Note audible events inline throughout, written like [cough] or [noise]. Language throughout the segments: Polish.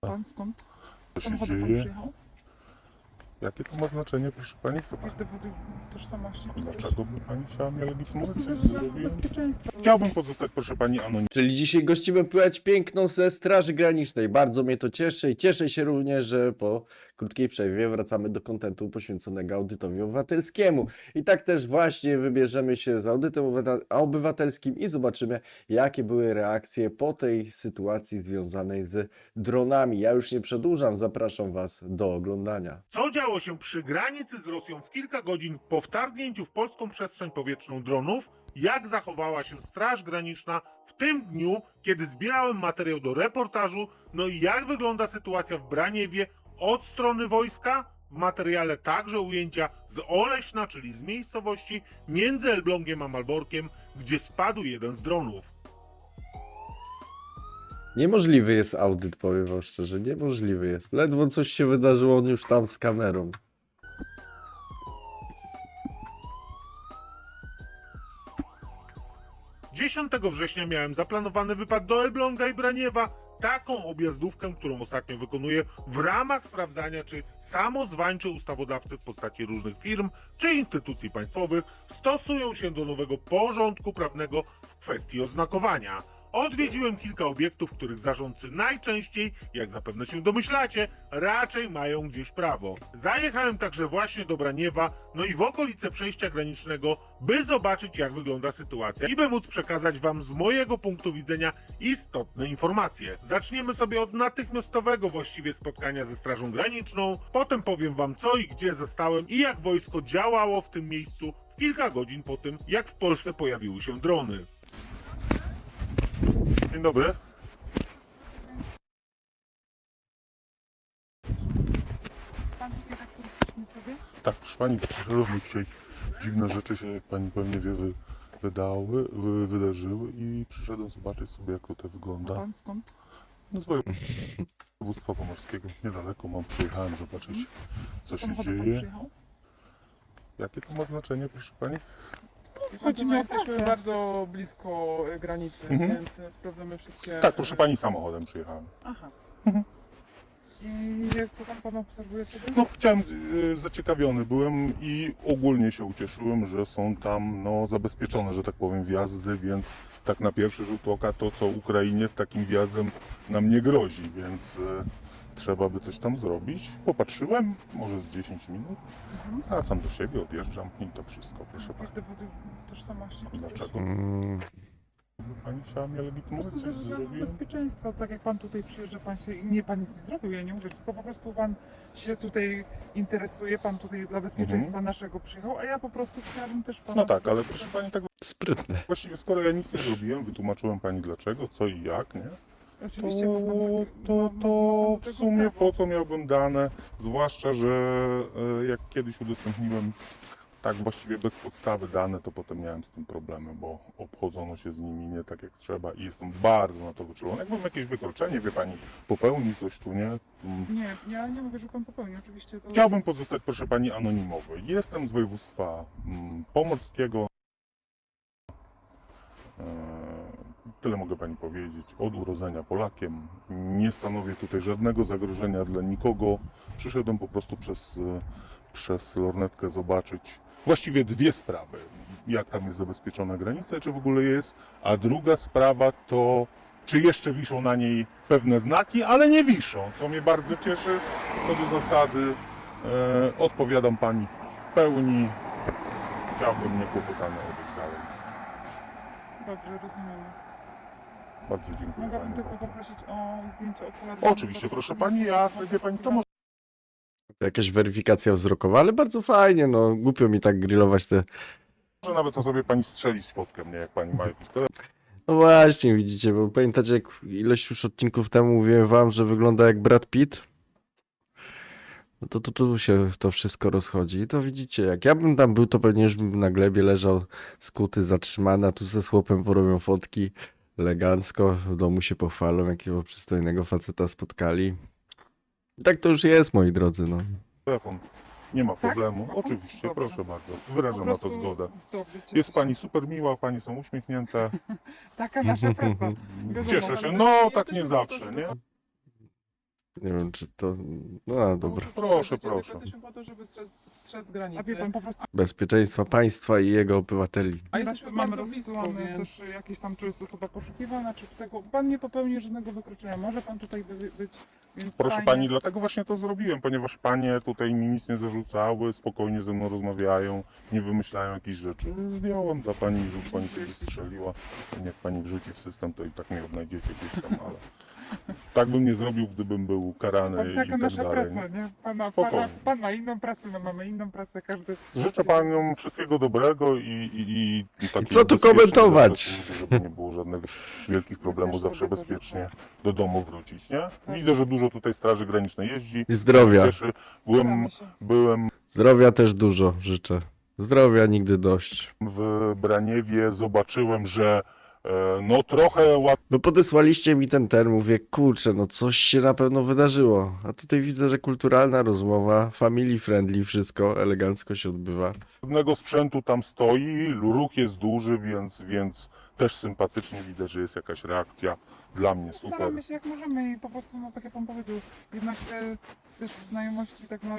Pan skąd? Co się Samochodem pan dzieje? Jakie to ma znaczenie, proszę pani? Jakieś dowody tożsamości? czy coś? Dlaczego by pani chciała mnie legitymować? zrobiłem? bezpieczeństwa. Chciałbym pozostać, proszę pani, anonimem. Czyli dzisiaj gościmy płeć piękną ze Straży Granicznej. Bardzo mnie to cieszy i cieszę się również, że po krótkiej przerwie wracamy do kontentu poświęconego audytowi obywatelskiemu. I tak też właśnie wybierzemy się z audytem obywata- obywatelskim i zobaczymy, jakie były reakcje po tej sytuacji związanej z dronami. Ja już nie przedłużam, zapraszam Was do oglądania. Co działo się przy granicy z Rosją w kilka godzin po wtargnięciu w polską przestrzeń powietrzną dronów? Jak zachowała się Straż Graniczna w tym dniu, kiedy zbierałem materiał do reportażu? No i jak wygląda sytuacja w Braniewie od strony wojska? W materiale także ujęcia z Oleśna, czyli z miejscowości między Elblągiem a Malborkiem, gdzie spadł jeden z dronów. Niemożliwy jest audyt, powiem Wam szczerze, niemożliwy jest. Ledwo coś się wydarzyło, on już tam z kamerą. – 10 września miałem zaplanowany wypad do Elbląga i Braniewa, taką objazdówkę, którą ostatnio wykonuję w ramach sprawdzania, czy samozwańczy ustawodawcy w postaci różnych firm czy instytucji państwowych stosują się do nowego porządku prawnego w kwestii oznakowania. Odwiedziłem kilka obiektów, których zarządcy najczęściej, jak zapewne się domyślacie, raczej mają gdzieś prawo. Zajechałem także właśnie do Braniewa, no i w okolice przejścia granicznego, by zobaczyć jak wygląda sytuacja i by móc przekazać wam z mojego punktu widzenia istotne informacje. Zaczniemy sobie od natychmiastowego właściwie spotkania ze Strażą Graniczną, potem powiem wam co i gdzie zostałem i jak wojsko działało w tym miejscu w kilka godzin po tym, jak w Polsce pojawiły się drony. Dzień dobry. Pan tutaj tak sobie? Tak, proszę pani, przyszedłem dzisiaj. Dziwne rzeczy się, jak pani pewnie wie, wy, wydały, wy, wydarzyły i przyszedłem zobaczyć sobie, jak to wygląda. Pan skąd? No z województwa pomorskiego, niedaleko mam, przyjechałem zobaczyć, co się Samochodem pan dzieje. przyjechał? Jakie to ma znaczenie, proszę pani? Chodzi My mi o jesteśmy bardzo blisko granicy, Mhm. więc sprawdzamy wszystkie. Tak, proszę pani, samochodem przyjechałem. Aha. Mhm. I co tam pan obserwuje sobie? No, chciałem, y, zaciekawiony byłem i ogólnie się ucieszyłem, że są tam no, zabezpieczone, że tak powiem, wjazdy, więc tak na pierwszy rzut oka to, co Ukrainie w takim wjazdem nam nie grozi, więc y, trzeba by coś tam zrobić. Popatrzyłem, może z 10 minut, Mhm. wracam do siebie, odjeżdżam i to wszystko, proszę Jakieś pani. dowody tożsamości? czy coś? Dlaczego Mm, by pani chciała mnie Po legitymować? prostu Coś ze względu zrobiłem? bezpieczeństwa, tak jak pan tutaj przyjeżdża, pan się, nie pan nic nie zrobił, ja nie mówię, tylko po prostu pan się tutaj interesuje, pan tutaj dla bezpieczeństwa naszego przyjechał, a ja po prostu chciałabym też pana... No tak, ale proszę pani, tak sprytne. właściwie skoro ja nic nie zrobiłem, wytłumaczyłem pani dlaczego, co i jak, nie? Oczywiście, to, to, to w sumie po co miałbym dane, zwłaszcza, że e, jak kiedyś udostępniłem tak właściwie bez podstawy dane, to potem miałem z tym problemy, bo obchodzono się z nimi nie tak jak trzeba i jestem bardzo na to wyczulony. Jakbym jakieś wykroczenie, wie pani, popełnił coś tu, nie? Mm. Nie, ja nie mówię, że pan popełni, oczywiście to... Chciałbym pozostać, proszę pani, anonimowy. Jestem z województwa mm, pomorskiego. E, Tyle mogę pani powiedzieć. Od urodzenia Polakiem. Nie stanowię tutaj żadnego zagrożenia dla nikogo. Przyszedłem po prostu przez, e, przez lornetkę zobaczyć właściwie dwie sprawy. Jak tam jest zabezpieczona granica, czy w ogóle jest. A druga sprawa to, czy jeszcze wiszą na niej pewne znaki, ale nie wiszą, co mnie bardzo cieszy. Co do zasady, e, odpowiadam pani pełni. Chciałbym niekłopotany odejść dalej. Dobrze, rozumiemy. Bardzo dziękuję Mogłabym pani. tylko poprosić o zdjęcie okularów. Oczywiście, proszę pani, jasne, wie pani, to może Jakaś weryfikacja wzrokowa, ale bardzo fajnie, no głupio mi tak grillować te... nawet to sobie pani strzelić fotkę mnie, jak pani ma jakiś telefon. No właśnie, widzicie, bo pamiętacie jak ileś już odcinków temu mówiłem wam, że wygląda jak Brad Pitt? No to, to tu się to wszystko rozchodzi. I to widzicie, jak ja bym tam był, to pewnie już bym na glebie leżał skuty, zatrzymany, a tu ze chłopem porobią fotki elegancko, w domu się pochwalą, jakiego przystojnego faceta spotkali. I tak to już jest, moi drodzy, no. telefon. Nie ma problemu. Oczywiście, Dobrze. proszę bardzo. Wyrażam na to zgodę. Dobrze, Jest pani super miła, pani są uśmiechnięte. [laughs] Taka nasza praca. Wiadomo, Cieszę się. ale No, jesteśmy tak nie po zawsze, nie? Nie wiem, czy to... No a, dobra. Proszę, proszę. Jesteśmy po to, żeby strzec, strzec granicy. A wie pan po prostu Bezpieczeństwa państwa i jego obywateli. A jesteśmy mamy bardzo blisko, więc... też jakieś tam, czy jest osoba poszukiwana, czy tego. Pan nie popełni żadnego wykroczenia. Może pan tutaj by, być, więc Proszę fajnie. pani, dlatego właśnie to zrobiłem, ponieważ panie tutaj mi nic nie zarzucały, spokojnie ze mną rozmawiają, nie wymyślają jakichś rzeczy. Zdjąłem dla pani, żeby pani sobie strzeliła. Niech pani wrzuci w system, to i tak mnie odnajdziecie gdzieś tam, ale tak bym nie zrobił, gdybym był karany Pan, i taka tak nasza dalej. praca, nie? Pana, Spokojnie. pana, pan ma inną pracę, my mamy inną pracę, każdy. Życzę paniom wszystkiego dobrego i, i, i Co tu komentować? Żeby nie było żadnych wielkich problemów, zawsze bezpiecznie do domu wrócić, nie? Widzę, że dużo tutaj Straży Granicznej jeździ. I zdrowia. Cieszy. Byłem, Staramy się. byłem Zdrowia też dużo życzę. Zdrowia nigdy dość. w Braniewie, zobaczyłem, że no trochę łat... No podesłaliście mi ten ten, mówię, kurczę, no coś się na pewno wydarzyło. A tutaj widzę, że kulturalna rozmowa, family friendly, wszystko elegancko się odbywa. ładnego sprzętu tam stoi, ruch jest duży, więc, więc też sympatycznie widać, że jest jakaś reakcja. Dla mnie super. Staramy się jak możemy i po prostu, no tak jak pan powiedział, jednak te też znajomości tak no,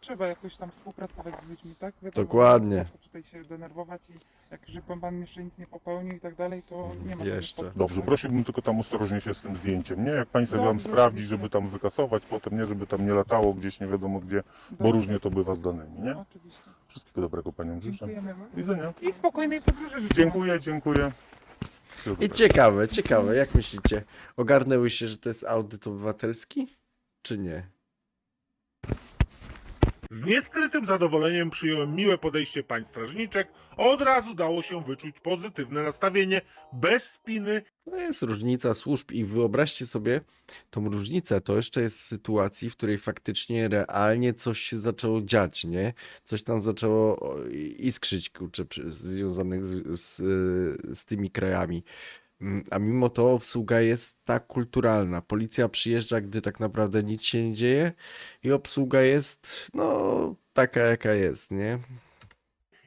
trzeba jakoś tam współpracować z ludźmi, tak? Wiadomo, Dokładnie. Co tutaj się denerwować i jak że pan, pan jeszcze nic nie popełnił i tak dalej, to nie ma Jeszcze. żadnych podstaw, Dobrze, tak? prosiłbym tylko tam ostrożnie się z tym zdjęciem, nie? Jak pani sobie tam Dobrze, sprawdzi, oczywiście. żeby tam wykasować, potem nie, żeby tam nie latało gdzieś nie wiadomo gdzie, bo Dobrze. różnie to bywa z danymi, nie? Oczywiście. Wszystkiego dobrego paniom życzę. Dziękujemy. Do widzenia. I spokojnej podróży życzę. Dziękuję, dziękuję. Wszystkiego I dobrego. ciekawe, ciekawe, jak myślicie? Ogarnęły się, że to jest audyt obywatelski? Czy nie? Z nieskrytym zadowoleniem przyjąłem miłe podejście pań strażniczek. Od razu dało się wyczuć pozytywne nastawienie, bez spiny No jest różnica służb i wyobraźcie sobie tą różnicę. To jeszcze jest sytuacji, w której faktycznie realnie coś się zaczęło dziać, nie? Coś tam zaczęło iskrzyć, kurczę, związanych z, z, z tymi krajami. Mm, A mimo to obsługa jest tak kulturalna. Policja przyjeżdża, gdy tak naprawdę nic się nie dzieje i obsługa jest, no, taka jaka jest, nie?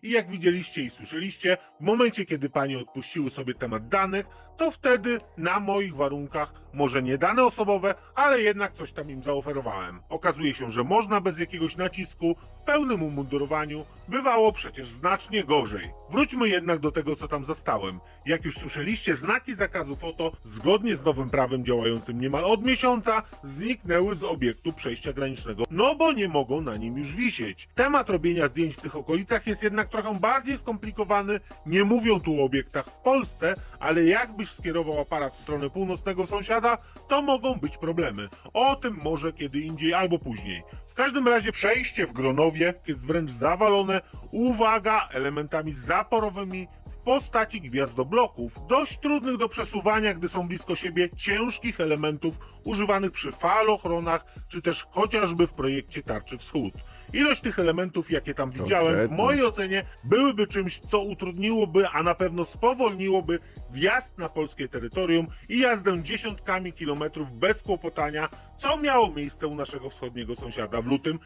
I jak widzieliście i słyszeliście, w momencie kiedy panie odpuściły sobie temat danych, to wtedy na moich warunkach, może nie dane osobowe, ale jednak coś tam im zaoferowałem. Okazuje się, że można bez jakiegoś nacisku, w pełnym umundurowaniu, bywało przecież znacznie gorzej. Wróćmy jednak do tego, co tam zastałem. Jak już słyszeliście, znaki zakazu foto, zgodnie z nowym prawem działającym niemal od miesiąca, zniknęły z obiektu przejścia granicznego, no bo nie mogą na nim już wisieć. Temat robienia zdjęć w tych okolicach jest jednak trochę bardziej skomplikowany. Nie mówią tu o obiektach w Polsce, ale jakbyś skierował aparat w stronę północnego sąsiada, to mogą być problemy. O tym może kiedy indziej albo później. W każdym razie przejście w Gronowie jest wręcz zawalone, uwaga, elementami zaporowymi w postaci gwiazdobloków, dość trudnych do przesuwania, gdy są blisko siebie ciężkich elementów używanych przy falochronach, czy też chociażby w projekcie Tarczy Wschód. Ilość tych elementów, jakie tam widziałem, w mojej ocenie byłyby czymś, co utrudniłoby, a na pewno spowolniłoby wjazd na polskie terytorium i jazdę dziesiątkami kilometrów bez kłopotania, co miało miejsce u naszego wschodniego sąsiada w lutym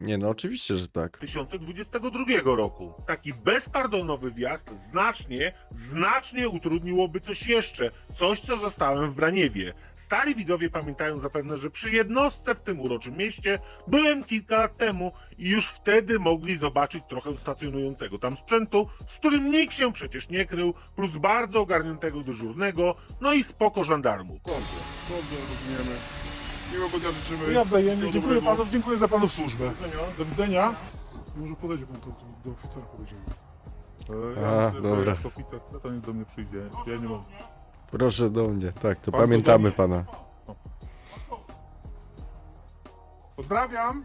Nie, no oczywiście, że tak. 2022 roku. Taki bezpardonowy wjazd znacznie, znacznie utrudniłoby coś jeszcze, coś co zastałem w Braniewie. Stali widzowie pamiętają zapewne, że przy jednostce w tym uroczym mieście byłem kilka lat temu i już wtedy mogli zobaczyć trochę stacjonującego tam sprzętu, z którym nikt się przecież nie krył, plus bardzo ogarniętego dyżurnego, no i spoko żandarmów. Dobrze, dobrze, rozumiemy. Miłego dnia życzymy. Ja wzajemnie dziękuję dobrego. panu, dziękuję za panu służbę. Do widzenia. Może podejdzie pan do, do oficera powiedzieć. E, A, myślę, że dobra. Jak oficer chce, to nie do mnie przyjdzie. Ja nie mam. Proszę do mnie, tak, to Pan tu pamiętamy mnie. pana. Pozdrawiam!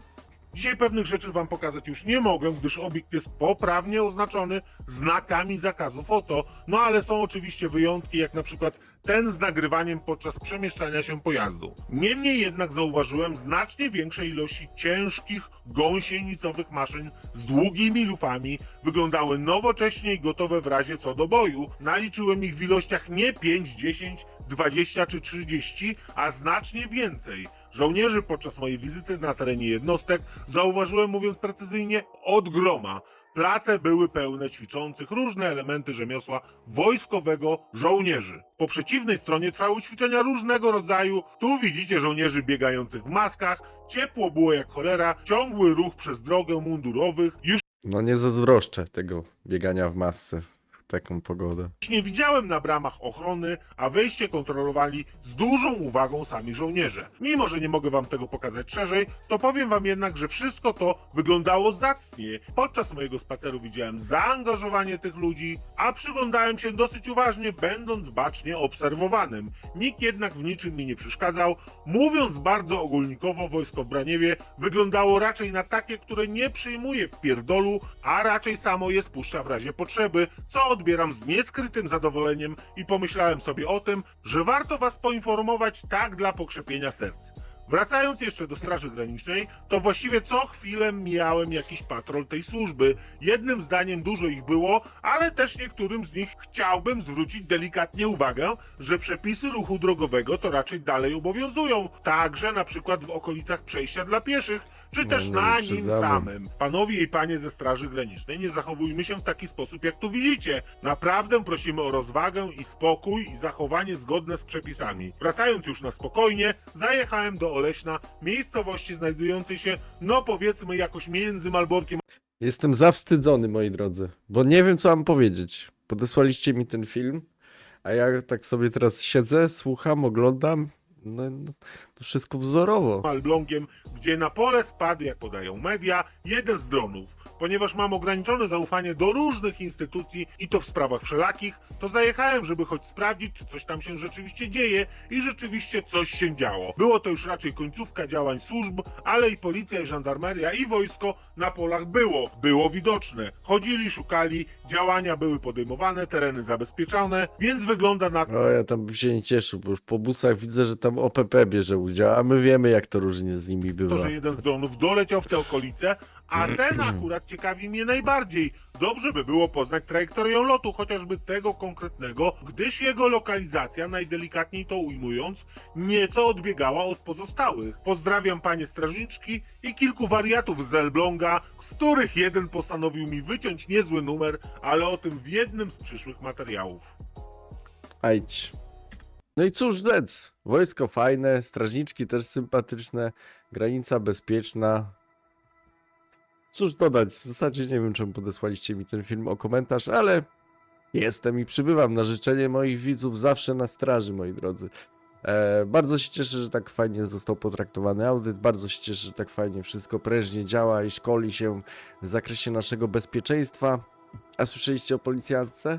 Dzisiaj pewnych rzeczy wam pokazać już nie mogę, gdyż obiekt jest poprawnie oznaczony znakami zakazu foto, no ale są oczywiście wyjątki, jak na przykład ten z nagrywaniem podczas przemieszczania się pojazdu. Niemniej jednak zauważyłem znacznie większe ilości ciężkich, gąsienicowych maszyn z długimi lufami, wyglądały nowocześnie i gotowe w razie co do boju. Naliczyłem ich w ilościach nie 5, 10, 20 czy 30, a znacznie więcej. Żołnierzy podczas mojej wizyty na terenie jednostek zauważyłem, mówiąc precyzyjnie, od groma. place były pełne ćwiczących różne elementy rzemiosła wojskowego żołnierzy. Po przeciwnej stronie trwały ćwiczenia różnego rodzaju. Tu widzicie żołnierzy biegających w maskach, ciepło było jak cholera, ciągły ruch przez drogę mundurowych. Już No nie zazdroszczę tego biegania w masce taką pogodę. nie widziałem na bramach ochrony, a wejście kontrolowali z dużą uwagą sami żołnierze. Mimo, że nie mogę wam tego pokazać szerzej, to powiem wam jednak, że wszystko to wyglądało zacnie. Podczas mojego spaceru widziałem zaangażowanie tych ludzi, a przyglądałem się dosyć uważnie, będąc bacznie obserwowanym. Nikt jednak w niczym mi nie przeszkadzał. Mówiąc bardzo ogólnikowo, wojsko w Braniewie wyglądało raczej na takie, które nie przyjmuje w pierdolu, a raczej samo je spuszcza w razie potrzeby, co odbieram z nieskrytym zadowoleniem i pomyślałem sobie o tym, że warto was poinformować tak dla pokrzepienia serc. Wracając jeszcze do Straży Granicznej, to właściwie co chwilę mijałem jakiś patrol tej służby. Jednym zdaniem dużo ich było, ale też niektórym z nich chciałbym zwrócić delikatnie uwagę, że przepisy ruchu drogowego to raczej dalej obowiązują. Także na przykład w okolicach przejścia dla pieszych, czy też na nim wyprzedzamy. samym. Panowie i panie ze Straży Granicznej, nie zachowujmy się w taki sposób, jak tu widzicie. Naprawdę prosimy o rozwagę i spokój i zachowanie zgodne z przepisami. Wracając już na spokojnie, zajechałem do Oleśna, miejscowości znajdującej się, no powiedzmy, jakoś między Malborkiem Jestem zawstydzony, moi drodzy, bo nie wiem, co mam powiedzieć. Podesłaliście mi ten film, a ja tak sobie teraz siedzę, słucham, oglądam. No, no to wszystko wzorowo. Malblągiem, gdzie na pole spadł, jak podają media, jeden z dronów. Ponieważ mam ograniczone zaufanie do różnych instytucji i to w sprawach wszelakich, to zajechałem, żeby choć sprawdzić, czy coś tam się rzeczywiście dzieje i rzeczywiście coś się działo. Było to już raczej końcówka działań służb, ale i policja, i żandarmeria, i wojsko na polach było. Było widoczne. Chodzili, szukali, działania były podejmowane, tereny zabezpieczane, więc wygląda na O, ja tam bym się nie cieszył, bo już po busach widzę, że tam OPP bierze udział, a my wiemy, jak to różnie z nimi to, bywa. że jeden z dronów doleciał w te okolice, a ten akurat ciekawi mnie najbardziej. Dobrze by było poznać trajektorię lotu, chociażby tego konkretnego, gdyż jego lokalizacja, najdelikatniej to ujmując, nieco odbiegała od pozostałych. Pozdrawiam panie strażniczki i kilku wariatów z Elbląga, z których jeden postanowił mi wyciąć niezły numer, ale o tym w jednym z przyszłych materiałów. Ajdź. No i cóż rzec, wojsko fajne, strażniczki też sympatyczne, granica bezpieczna. Cóż dodać, w zasadzie nie wiem, czemu podesłaliście mi ten film o komentarz, ale jestem i przybywam na życzenie moich widzów zawsze na straży, moi drodzy. E, bardzo się cieszę, że tak fajnie został potraktowany audyt, bardzo się cieszę, że tak fajnie wszystko prężnie działa i szkoli się w zakresie naszego bezpieczeństwa. A słyszeliście o policjantce?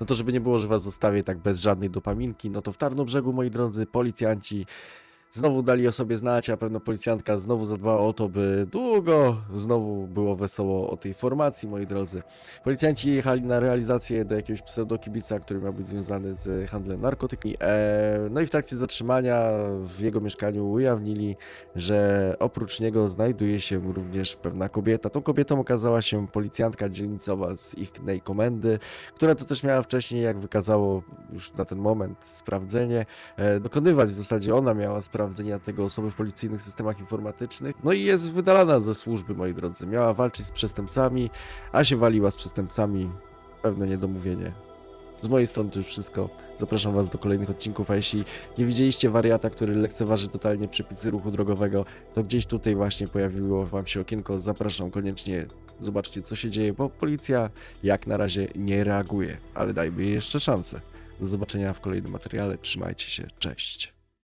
No to żeby nie było, że was zostawię tak bez żadnej dopaminki, no to w Tarnobrzegu, moi drodzy, policjanci znowu dali o sobie znać, a pewno policjantka znowu zadbała o to, by długo znowu było wesoło o tej formacji, moi drodzy. Policjanci jechali na realizację do jakiegoś pseudokibica, który miał być związany z handlem narkotykami. E, no i w trakcie zatrzymania w jego mieszkaniu ujawnili, że oprócz niego znajduje się również pewna kobieta. Tą kobietą okazała się policjantka dzielnicowa z ich komendy, która to też miała wcześniej, jak wykazało już na ten moment sprawdzenie, e, dokonywać w zasadzie ona miała sprawdzenia tego osoby w policyjnych systemach informatycznych, no i jest wydalana ze służby, moi drodzy. Miała walczyć z przestępcami, a się waliła z przestępcami. Pewne niedomówienie. Z mojej strony to już wszystko. Zapraszam Was do kolejnych odcinków, a jeśli nie widzieliście wariata, który lekceważy totalnie przepisy ruchu drogowego, to gdzieś tutaj właśnie pojawiło Wam się okienko. Zapraszam koniecznie. Zobaczcie, co się dzieje, bo policja jak na razie nie reaguje, ale dajmy jej jeszcze szansę. Do zobaczenia w kolejnym materiale. Trzymajcie się. Cześć.